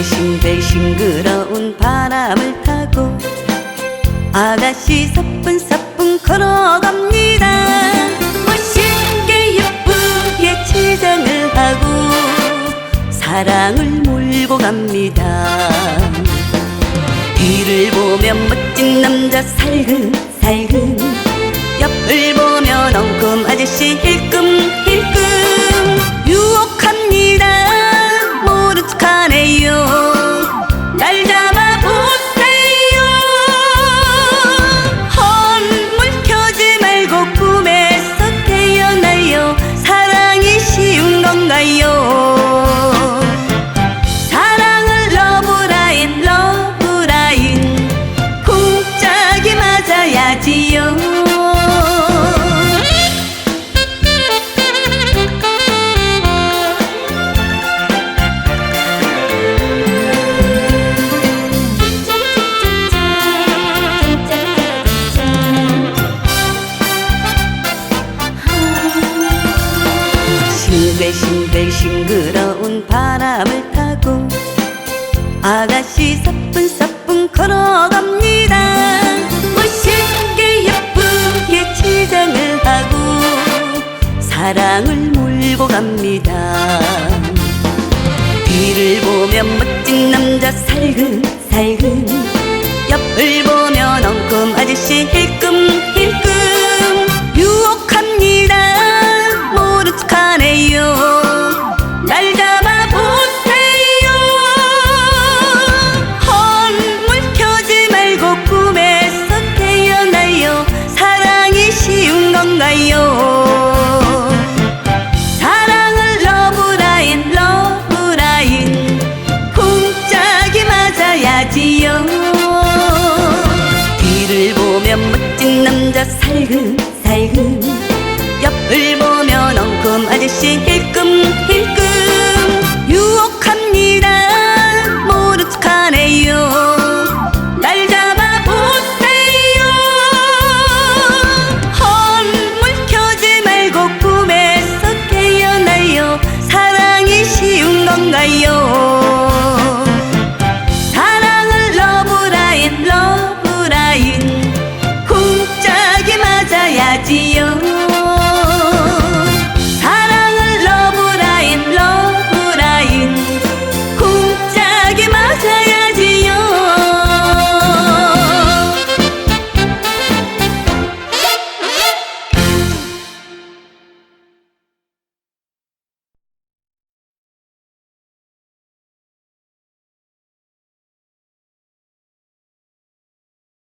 싱글싱글 싱그러운 바람을 타고 아가씨 사뿐사뿐 걸어갑니다. 멋있게 예쁘게 치장을 하고 사랑을 몰고 갑니다. 뒤를 보면 멋진 남자 살금살금. 옆을 보면 엉금 아저씨 맞아야지요. 싱글싱글 싱그러운 바람을 타고 아가씨 사뿐사뿐 걸어갑니다 사랑을 몰고 갑니다. 뒤를 보면 멋진 남자 살금 살금살금. 옆을 러